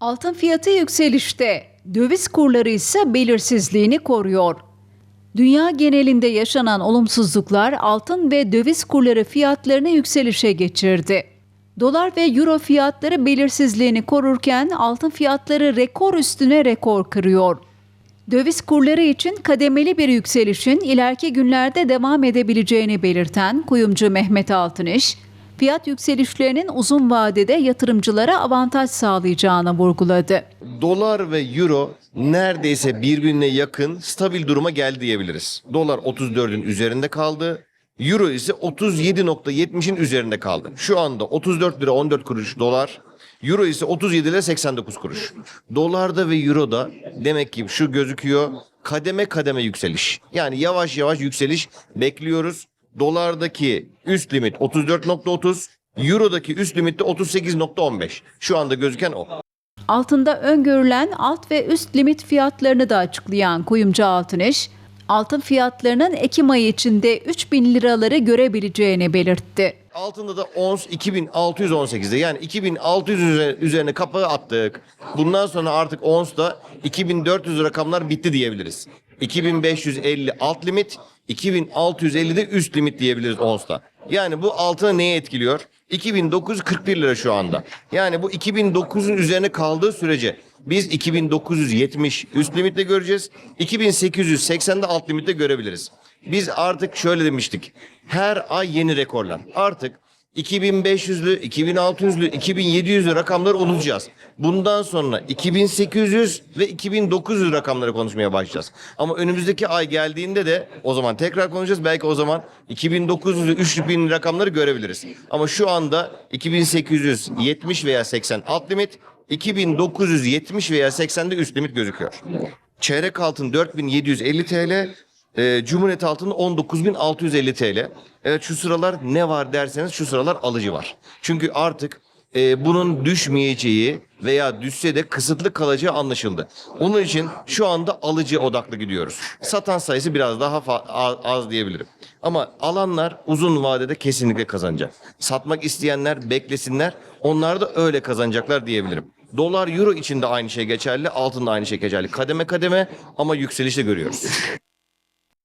Altın fiyatı yükselişte, döviz kurları ise belirsizliğini koruyor. Dünya genelinde yaşanan olumsuzluklar altın ve döviz kurları fiyatlarını yükselişe geçirdi. Dolar ve euro fiyatları belirsizliğini korurken altın fiyatları rekor üstüne rekor kırıyor. Döviz kurları için kademeli bir yükselişin ileriki günlerde devam edebileceğini belirten kuyumcu Mehmet Altıniş, fiyat yükselişlerinin uzun vadede yatırımcılara avantaj sağlayacağını vurguladı. Dolar ve euro neredeyse birbirine yakın stabil duruma geldi diyebiliriz. Dolar 34'ün üzerinde kaldı. Euro ise 37.70'in üzerinde kaldı. Şu anda 34 lira 14 kuruş dolar. Euro ise 37 lira 89 kuruş. Dolarda ve euroda demek ki şu gözüküyor kademe kademe yükseliş. Yani yavaş yavaş yükseliş bekliyoruz. Dolardaki üst limit 34.30, Euro'daki üst limit de 38.15. Şu anda gözüken o. Altında öngörülen alt ve üst limit fiyatlarını da açıklayan kuyumcu Altıniş, altın fiyatlarının Ekim ayı içinde 3000 liraları görebileceğini belirtti. Altında da ons 2618'de yani 2600 üze- üzerine kapağı attık. Bundan sonra artık ons da 2400 rakamlar bitti diyebiliriz. 2550 alt limit, 2650 de üst limit diyebiliriz onsta. Yani bu altına neyi etkiliyor? 2941 lira şu anda. Yani bu 2900'ün üzerine kaldığı sürece biz 2970 üst limitte göreceğiz. 2880'de alt limitte görebiliriz. Biz artık şöyle demiştik. Her ay yeni rekorlar. Artık 2500'lü, 2600'lü, 2700'lü rakamları unutacağız. Bundan sonra 2800 ve 2900 rakamları konuşmaya başlayacağız. Ama önümüzdeki ay geldiğinde de o zaman tekrar konuşacağız. Belki o zaman 2900 ve 3000 rakamları görebiliriz. Ama şu anda 2870 veya 80 alt limit, 2970 veya 80'de üst limit gözüküyor. Çeyrek altın 4750 TL, e, Cumhuriyet altını 19.650 TL. Evet şu sıralar ne var derseniz şu sıralar alıcı var. Çünkü artık e, bunun düşmeyeceği veya düşse de kısıtlı kalacağı anlaşıldı. Onun için şu anda alıcı odaklı gidiyoruz. Satan sayısı biraz daha az diyebilirim. Ama alanlar uzun vadede kesinlikle kazanacak. Satmak isteyenler beklesinler. Onlar da öyle kazanacaklar diyebilirim. Dolar euro için de aynı şey geçerli, altın da aynı şey geçerli. Kademe kademe ama yükselişte görüyoruz.